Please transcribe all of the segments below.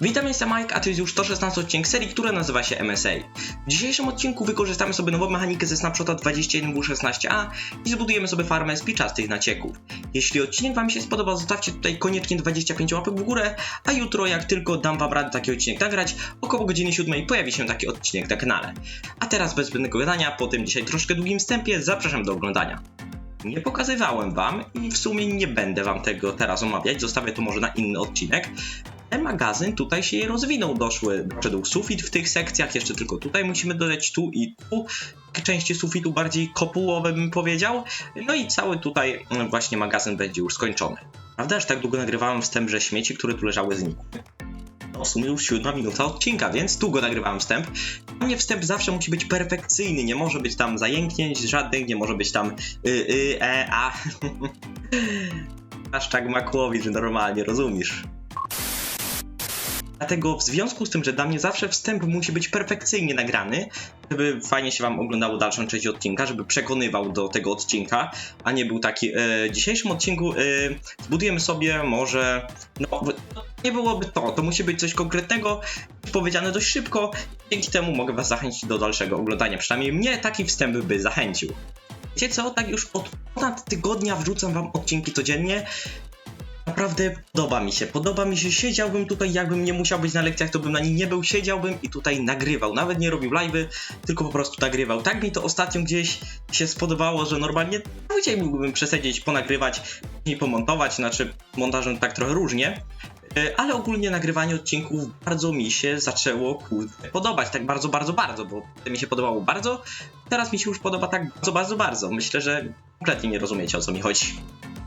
Witam, jestem Mike, a to jest już 116 odcinek serii, która nazywa się MSA. W dzisiejszym odcinku wykorzystamy sobie nową mechanikę ze Snapshota 21W16A i zbudujemy sobie farmę spiczastych nacieków. Jeśli odcinek Wam się spodobał, zostawcie tutaj koniecznie 25 łapek w górę, a jutro jak tylko dam Wam radę taki odcinek nagrać, około godziny 7 pojawi się taki odcinek na kanale. A teraz bez zbędnego gadania, po tym dzisiaj troszkę długim wstępie, zapraszam do oglądania. Nie pokazywałem wam i w sumie nie będę wam tego teraz omawiać, zostawię to może na inny odcinek. Magazyn tutaj się rozwinął, doszły, doszedł sufit w tych sekcjach, jeszcze tylko tutaj musimy dodać tu i tu, części sufitu bardziej kopułowe bym powiedział, no i cały tutaj mm, właśnie magazyn będzie już skończony. Prawda, że tak długo nagrywałem wstęp, że śmieci, które tu leżały znikły. No, w sumie już siódma minuta odcinka, więc długo nagrywałem wstęp. Dla mnie wstęp zawsze musi być perfekcyjny, nie może być tam zajęknięć żadnych, nie może być tam y, y, e, a. Hashtag Makłowicz normalnie, rozumiesz? Dlatego w związku z tym, że dla mnie zawsze wstęp musi być perfekcyjnie nagrany, żeby fajnie się wam oglądało dalszą część odcinka, żeby przekonywał do tego odcinka, a nie był taki. E, w dzisiejszym odcinku e, zbudujemy sobie może. No, nie byłoby to, to musi być coś konkretnego, powiedziane dość szybko. Dzięki temu mogę was zachęcić do dalszego oglądania. Przynajmniej mnie taki wstęp by zachęcił. Wiecie co, tak już od ponad tygodnia wrzucam wam odcinki codziennie. Naprawdę podoba mi się, podoba mi się, siedziałbym tutaj, jakbym nie musiał być na lekcjach, to bym na nich nie był, siedziałbym i tutaj nagrywał, nawet nie robił live'y, tylko po prostu nagrywał. Tak mi to ostatnio gdzieś się spodobało, że normalnie dzisiaj mógłbym przesiedzieć, ponagrywać, i pomontować, znaczy montażem tak trochę różnie, E, ale ogólnie nagrywanie odcinków bardzo mi się zaczęło podobać, tak bardzo, bardzo, bardzo, bo mi się podobało bardzo, teraz mi się już podoba tak bardzo, bardzo, bardzo. Myślę, że kompletnie nie rozumiecie o co mi chodzi.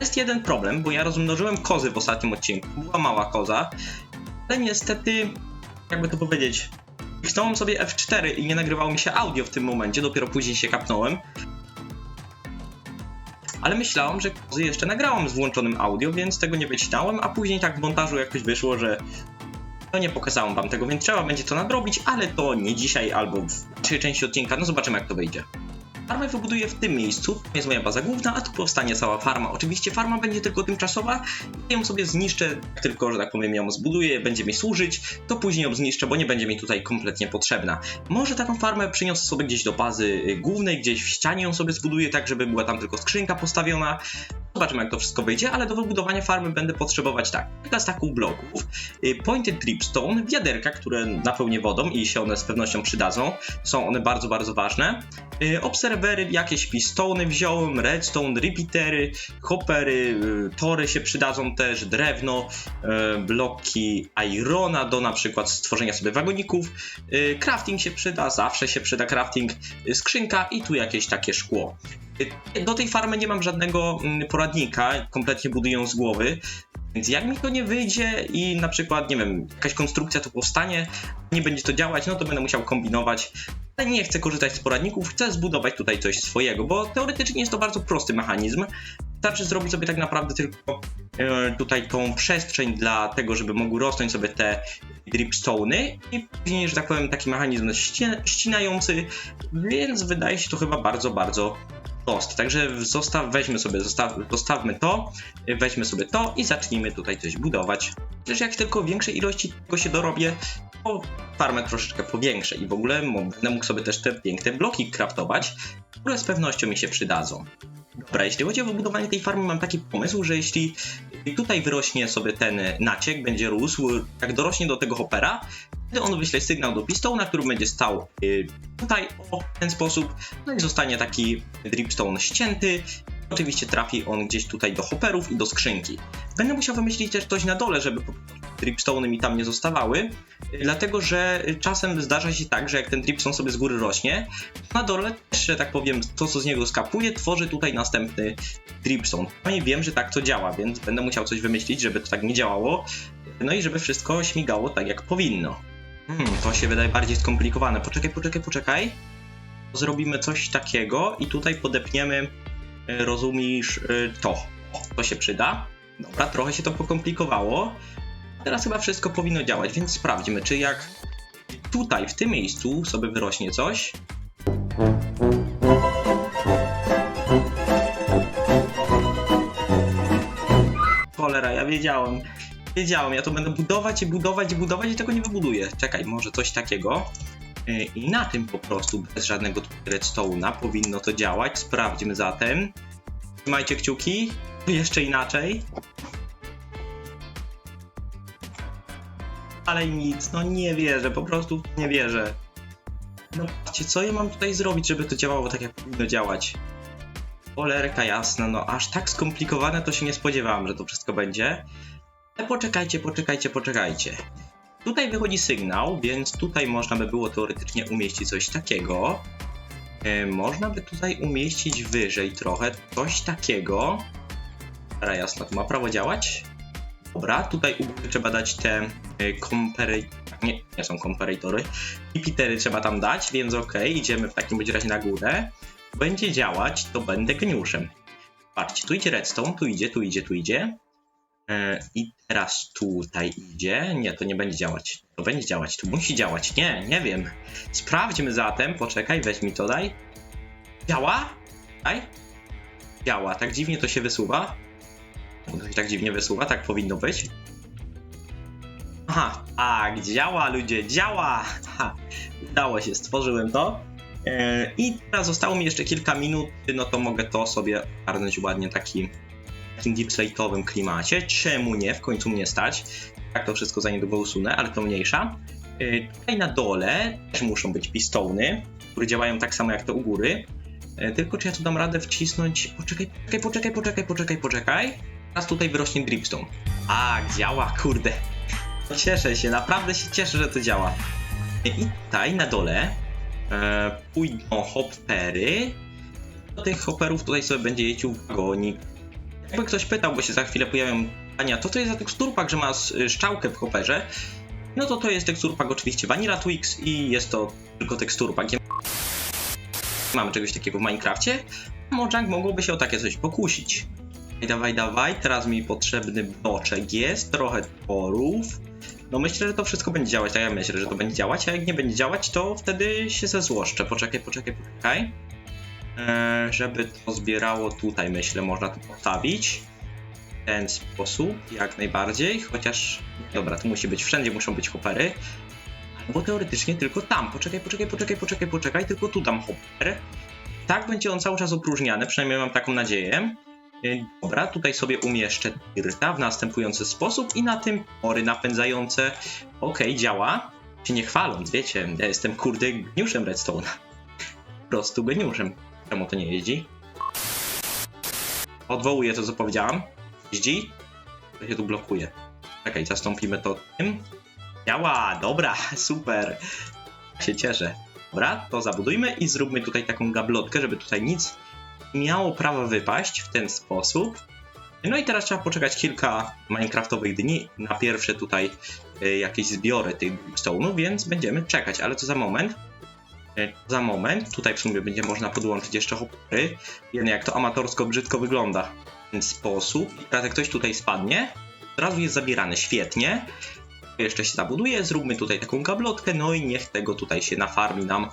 Jest jeden problem, bo ja rozmnożyłem kozy w ostatnim odcinku, była mała koza, ale niestety, jakby to powiedzieć, kliknąłem sobie F4 i nie nagrywało mi się audio w tym momencie, dopiero później się kapnąłem. Ale myślałem, że kozy jeszcze nagrałem z włączonym audio, więc tego nie wycinałem, a później tak w montażu jakoś wyszło, że no nie pokazałem wam tego, więc trzeba będzie to nadrobić, ale to nie dzisiaj albo w dalszej części odcinka, no zobaczymy jak to wyjdzie. Farmę wybuduję w tym miejscu, to jest moja baza główna, a tu powstanie cała farma. Oczywiście farma będzie tylko tymczasowa, ja ją sobie zniszczę, tylko, że tak powiem, ją zbuduję, będzie mi służyć, to później ją zniszczę, bo nie będzie mi tutaj kompletnie potrzebna. Może taką farmę przyniosę sobie gdzieś do bazy y, głównej, gdzieś w ścianie ją sobie zbuduję, tak żeby była tam tylko skrzynka postawiona. Zobaczymy jak to wszystko wyjdzie, ale do wybudowania farmy będę potrzebować tak, kilka staków bloków, y, pointed dripstone, wiaderka, które napełnię wodą i się one z pewnością przydadzą. Są one bardzo, bardzo ważne. Y, Obserwery, jakieś pistony wziąłem, redstone, repeatery, hoppery, y, tory się przydadzą też, drewno, bloki irona do na przykład stworzenia sobie wagoników. Crafting się przyda, zawsze się przyda crafting, skrzynka i tu jakieś takie szkło. Do tej farmy nie mam żadnego mm, poradnika, kompletnie buduję ją z głowy. Więc jak mi to nie wyjdzie i na przykład, nie wiem, jakaś konstrukcja tu powstanie, nie będzie to działać, no to będę musiał kombinować. Ale nie chcę korzystać z poradników, chcę zbudować tutaj coś swojego, bo teoretycznie jest to bardzo prosty mechanizm. Wystarczy zrobić sobie tak naprawdę tylko e, tutaj tą przestrzeń dla tego, żeby mogły rosnąć sobie te dripstone'y i później, że tak powiem, taki mechanizm ści- ścinający, więc wydaje się to chyba bardzo, bardzo Także zostaw, weźmy sobie, zostaw, zostawmy to, weźmy sobie to i zacznijmy tutaj coś budować. Też jak tylko większej ilości tego się dorobię, to farmę troszeczkę powiększę i w ogóle będę mógł sobie też te piękne bloki craftować, które z pewnością mi się przydadzą. Dobra, jeśli chodzi o wybudowanie tej farmy, mam taki pomysł, że jeśli tutaj wyrośnie sobie ten naciek, będzie rósł, jak dorośnie do tego hopera, wtedy on wyśle sygnał do pistona, który będzie stał y, tutaj o ten sposób, no i zostanie taki dripstone ścięty. Oczywiście trafi on gdzieś tutaj do hopperów i do skrzynki. Będę musiał wymyślić też coś na dole, żeby dripstone mi tam nie zostawały, y, dlatego że czasem zdarza się tak, że jak ten dripstone sobie z góry rośnie, na dole też, że tak powiem, to co z niego skapuje, tworzy tutaj następny dripstone. No i wiem, że tak to działa, więc będę musiał coś wymyślić, żeby to tak nie działało, no i żeby wszystko śmigało tak jak powinno. Hmm, to się wydaje bardziej skomplikowane. Poczekaj, poczekaj, poczekaj. Zrobimy coś takiego i tutaj podepniemy, e, rozumiesz, e, to. To się przyda. Dobra, trochę się to pokomplikowało. Teraz chyba wszystko powinno działać, więc sprawdźmy, czy jak tutaj, w tym miejscu sobie wyrośnie coś. Cholera, ja wiedziałem. Wiedziałem, ja to będę budować i budować i budować i tego nie wybuduję. Czekaj, może coś takiego. Yy, I na tym po prostu, bez żadnego redstone'a, powinno to działać. Sprawdźmy zatem. Trzymajcie kciuki. Jeszcze inaczej. Ale nic, no nie wierzę, po prostu nie wierzę. No patrzcie, co ja mam tutaj zrobić, żeby to działało tak, jak powinno działać? Olerka jasna, no aż tak skomplikowane to się nie spodziewałem, że to wszystko będzie. Ale poczekajcie, poczekajcie, poczekajcie. Tutaj wychodzi sygnał, więc tutaj można by było teoretycznie umieścić coś takiego. E, można by tutaj umieścić wyżej trochę coś takiego. Teraz jasno, to ma prawo działać. Dobra, tutaj trzeba dać te y. Nie, nie są komparatory. Repeatery trzeba tam dać, więc okej, idziemy w takim razie na górę. Będzie działać, to będę geniuszem. Patrzcie, tu idzie redstone, tu idzie, tu idzie, tu idzie. E, I teraz tutaj idzie. Nie, to nie będzie działać. To będzie działać, tu musi działać. Nie, nie wiem. Sprawdźmy zatem, poczekaj, weź mi to daj. Działa? Daj. Działa, tak dziwnie to się wysuwa. To się tak dziwnie wysuwa, tak powinno być. Aha, tak, działa ludzie, działa! Ha, udało się, stworzyłem to. E, I teraz zostało mi jeszcze kilka minut, no to mogę to sobie ogarnąć ładnie taki, takim deep slate'owym klimacie. Czemu nie? W końcu mnie stać. Tak to wszystko za niedługo usunę, ale to mniejsza. E, Tutaj na dole też muszą być pistony, które działają tak samo jak te u góry. E, Tylko czy ja tu dam radę wcisnąć... Poczekaj, poczekaj, poczekaj, poczekaj, poczekaj, poczekaj. Teraz tutaj wyrośnie dripstone. A, działa, kurde. Cieszę się, naprawdę się cieszę, że to działa. I tutaj na dole e, pójdą hoppery. Do tych hopperów tutaj sobie będzie jeździł wagonik. Jakby ktoś pytał, bo się za chwilę pojawią pytania, to to jest za teksturpak, że ma s- szczałkę w hopperze. No to to jest teksturpak oczywiście Vanilla Twix i jest to tylko teksturpak. Nie mamy czegoś takiego w Minecrafcie. Mojang mogłoby się o takie coś pokusić. Dawaj, dawaj, dawaj, teraz mi potrzebny bloczek jest, trochę torów. No myślę, że to wszystko będzie działać, tak ja myślę, że to będzie działać, a jak nie będzie działać, to wtedy się zezłoszczę. Poczekaj, poczekaj, poczekaj. Eee, żeby to zbierało tutaj, myślę, można to postawić. W ten sposób, jak najbardziej, chociaż... Dobra, tu musi być, wszędzie muszą być hopery. Bo teoretycznie tylko tam. Poczekaj, poczekaj, poczekaj, poczekaj, poczekaj, tylko tu dam hopper. Tak będzie on cały czas opróżniany, przynajmniej mam taką nadzieję. Yy, Dobra, tutaj sobie umieszczę Dirta w następujący sposób i na tym tory napędzające. Okej, działa. Się nie chwaląc, wiecie, ja jestem kurde geniuszem Redstone. Po prostu geniuszem. Czemu to nie jeździ? Odwołuję to, co powiedziałam. Jeździ? To się tu blokuje. Czekaj, zastąpimy to tym. Działa, dobra, super. Się cieszę. Dobra, to zabudujmy i zróbmy tutaj taką gablotkę, żeby tutaj nic miało prawo wypaść w ten sposób. No i teraz trzeba poczekać kilka minecraftowych dni na pierwsze tutaj y, jakieś zbiory tych stone'ów, więc będziemy czekać, ale to za moment. Y, za moment, tutaj w sumie będzie można podłączyć jeszcze hoppery. Jeden jak to amatorsko brzydko wygląda w ten sposób. Teraz jak ktoś tutaj spadnie, od razu jest zabierany, świetnie. Jeszcze się zabuduje, zróbmy tutaj taką gablotkę, no i niech tego tutaj się nafarmi nam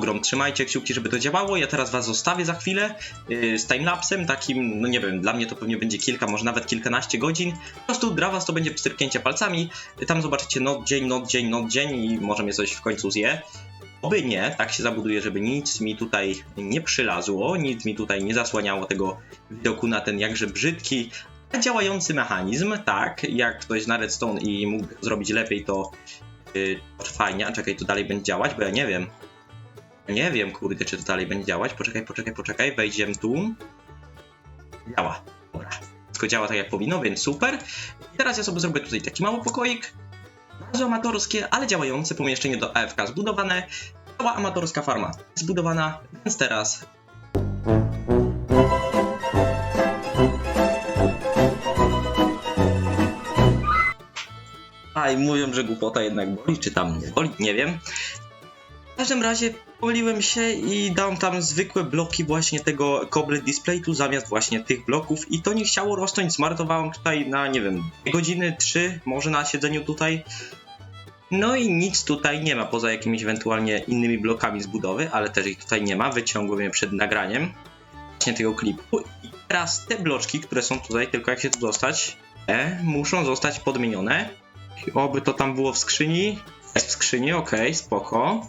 grom. Trzymajcie kciuki, żeby to działało. Ja teraz was zostawię za chwilę yy, z timelapsem, takim, no nie wiem, dla mnie to pewnie będzie kilka, może nawet kilkanaście godzin. Po prostu dla was to będzie pstryknięcie palcami. Tam zobaczycie noc, dzień, noc, dzień, noc, dzień i może mnie coś w końcu zje. Oby nie, tak się zabuduję, żeby nic mi tutaj nie przylazło, nic mi tutaj nie zasłaniało tego widoku na ten jakże brzydki, ale działający mechanizm. Tak, jak ktoś zna Redstone i mógł zrobić lepiej, to, yy, fajnie. A czekaj, to dalej będzie działać, bo ja nie wiem. Nie wiem, kurde, czy to dalej będzie działać. Poczekaj, poczekaj, poczekaj. Wejdziemy tu. Działa. Dobra. Wszystko działa tak, jak powinno, więc super. I teraz ja sobie zrobię tutaj taki mały pokoik. Bardzo amatorskie, ale działające pomieszczenie do AFK zbudowane. Cała amatorska farma zbudowana, więc teraz Aj, mówią, że głupota jednak boli, czy tam nie boli, nie wiem. W każdym razie pomyliłem się i dałem tam zwykłe bloki właśnie tego Cobble Displaytu zamiast właśnie tych bloków i to nie chciało rosnąć, zmarnowałem tutaj na, nie wiem, godziny, trzy, może na siedzeniu tutaj. No i nic tutaj nie ma, poza jakimiś ewentualnie innymi blokami z budowy, ale też ich tutaj nie ma, wyciągłem je przed nagraniem właśnie tego klipu. I teraz te bloczki, które są tutaj, tylko jak się tu dostać, te muszą zostać podmienione. Oby to tam było w skrzyni. Jest w skrzyni, okej, spoko.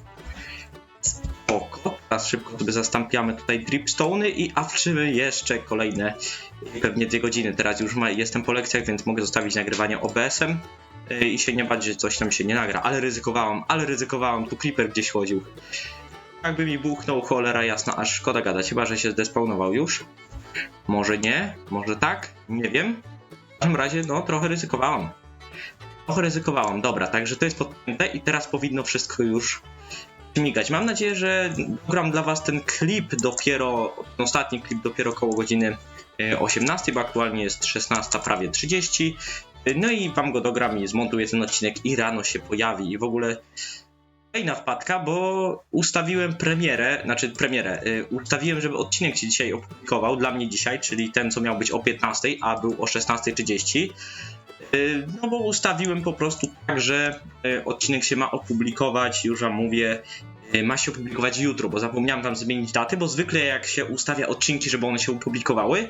Spoko. Teraz szybko sobie zastampiamy tutaj dripstone'y i awczymy jeszcze kolejne pewnie dwie godziny. Teraz już ma, jestem po lekcjach, więc mogę zostawić nagrywanie OBS-em i się nie bać, że coś tam się nie nagra. Ale ryzykowałam, ale ryzykowałam. Tu creeper gdzieś chodził. Jakby mi buchnął, cholera jasna, aż szkoda gadać. Chyba, że się zdespawnował już. Może nie, może tak, nie wiem. W każdym razie, no, trochę ryzykowałam. Trochę ryzykowałam, dobra, także to jest podpięte i teraz powinno wszystko już śmigać. Mam nadzieję, że gram dla was ten klip dopiero, ostatni klip dopiero około godziny e, 18, bo aktualnie jest 16, prawie 30. No i wam go dogram i zmontuję ten odcinek i rano się pojawi i w ogóle Kolejna wpadka, bo ustawiłem premierę, znaczy premierę, y, ustawiłem, żeby odcinek się dzisiaj opublikował dla mnie dzisiaj, czyli ten, co miał być o 15, a był o 16.30. Y, No bo ustawiłem po prostu tak, że y, odcinek się ma opublikować, już wam mówię, ma się opublikować jutro, bo zapomniałem tam zmienić daty, bo zwykle jak się ustawia odcinki, żeby one się opublikowały,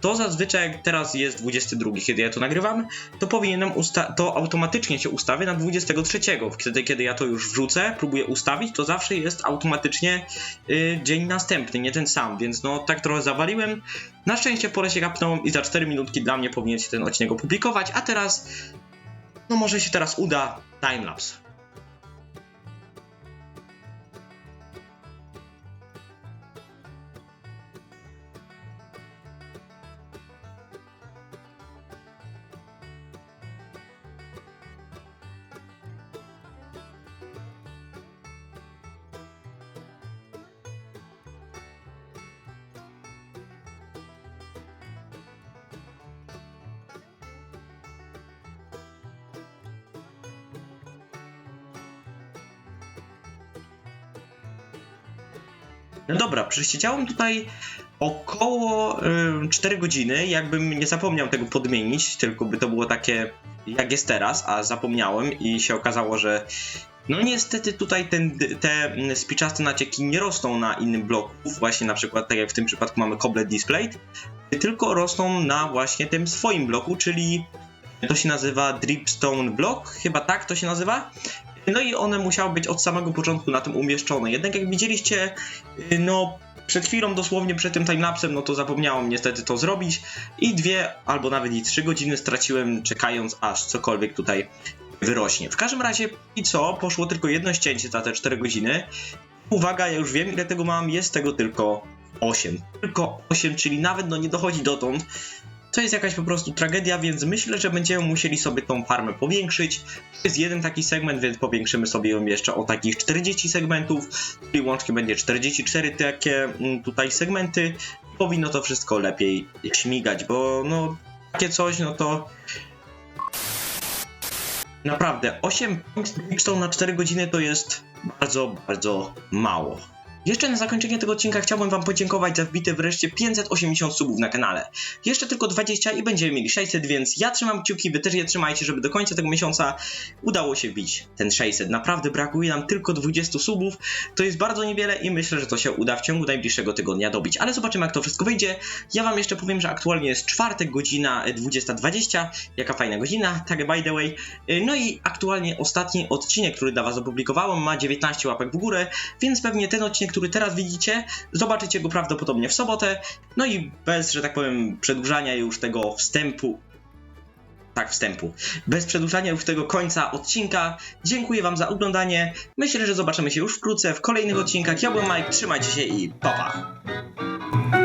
to zazwyczaj jak teraz jest 22, kiedy ja to nagrywam, to powinienem to automatycznie się ustawi na 23. Wtedy, kiedy ja to już wrzucę, próbuję ustawić, to zawsze jest automatycznie y, dzień następny, nie ten sam, więc no tak trochę zawaliłem. Na szczęście pole się kapnąłem i za 4 minutki dla mnie powinien się ten odcinek opublikować, a teraz, no może się teraz uda timelapse. No dobra, przesiedziałem tutaj około y, 4 godziny, jakbym nie zapomniał tego podmienić, tylko by to było takie jak jest teraz, a zapomniałem i się okazało, że no niestety tutaj ten, te spiczaste nacieki nie rosną na innym bloku, właśnie na przykład tak jak w tym przypadku mamy Coblet Display, tylko rosną na właśnie tym swoim bloku, czyli to się nazywa Dripstone Block, chyba tak to się nazywa. No i one musiały być od samego początku na tym umieszczone. Jednak jak widzieliście, y, no przed chwilą, dosłownie przed tym timelapsem, no to zapomniałem niestety to zrobić i dwie albo nawet i trzy godziny straciłem czekając aż cokolwiek tutaj wyrośnie. W każdym razie i co, poszło tylko jedno ścięcie za te 4 godziny. Uwaga, ja już wiem ile tego mam, jest tego tylko 8. Tylko 8, czyli nawet no nie dochodzi dotąd. To jest jakaś po prostu tragedia, więc myślę, że będziemy musieli sobie tą farmę powiększyć. To jest jeden taki segment, więc powiększymy sobie ją jeszcze o takich 40 segmentów, czyli łącznie będzie 44 takie mm, tutaj segmenty. Powinno to wszystko lepiej śmigać, bo no takie coś, no to naprawdę 8 Dripstone na 4 godziny to jest bardzo, bardzo mało. Jeszcze na zakończenie tego odcinka chciałbym Wam podziękować za wbite wreszcie 580 subów na kanale. Jeszcze tylko 20 i będziemy mieli 600, więc ja trzymam kciuki, Wy też je trzymajcie, żeby do końca tego miesiąca udało się wbić ten 600. Naprawdę brakuje nam tylko 20 subów, to jest bardzo niewiele i myślę, że to się uda w ciągu najbliższego tygodnia dobić. Ale zobaczymy jak to wszystko wyjdzie. Ja Wam jeszcze powiem, że aktualnie jest czwartek, godzina 20.20. Jaka fajna godzina, tak by the way. No i aktualnie ostatni odcinek, który dla Was opublikowałem ma 19 łapek w górę, więc pewnie ten odcinek, który teraz widzicie, zobaczycie go prawdopodobnie w sobotę. No i bez, że tak powiem, przedłużania już tego wstępu. Tak, wstępu. Bez przedłużania już tego końca odcinka. Dziękuję Wam za oglądanie. Myślę, że zobaczymy się już wkrótce w kolejnych odcinkach. Ja byłem Mike, trzymajcie się i pa pa.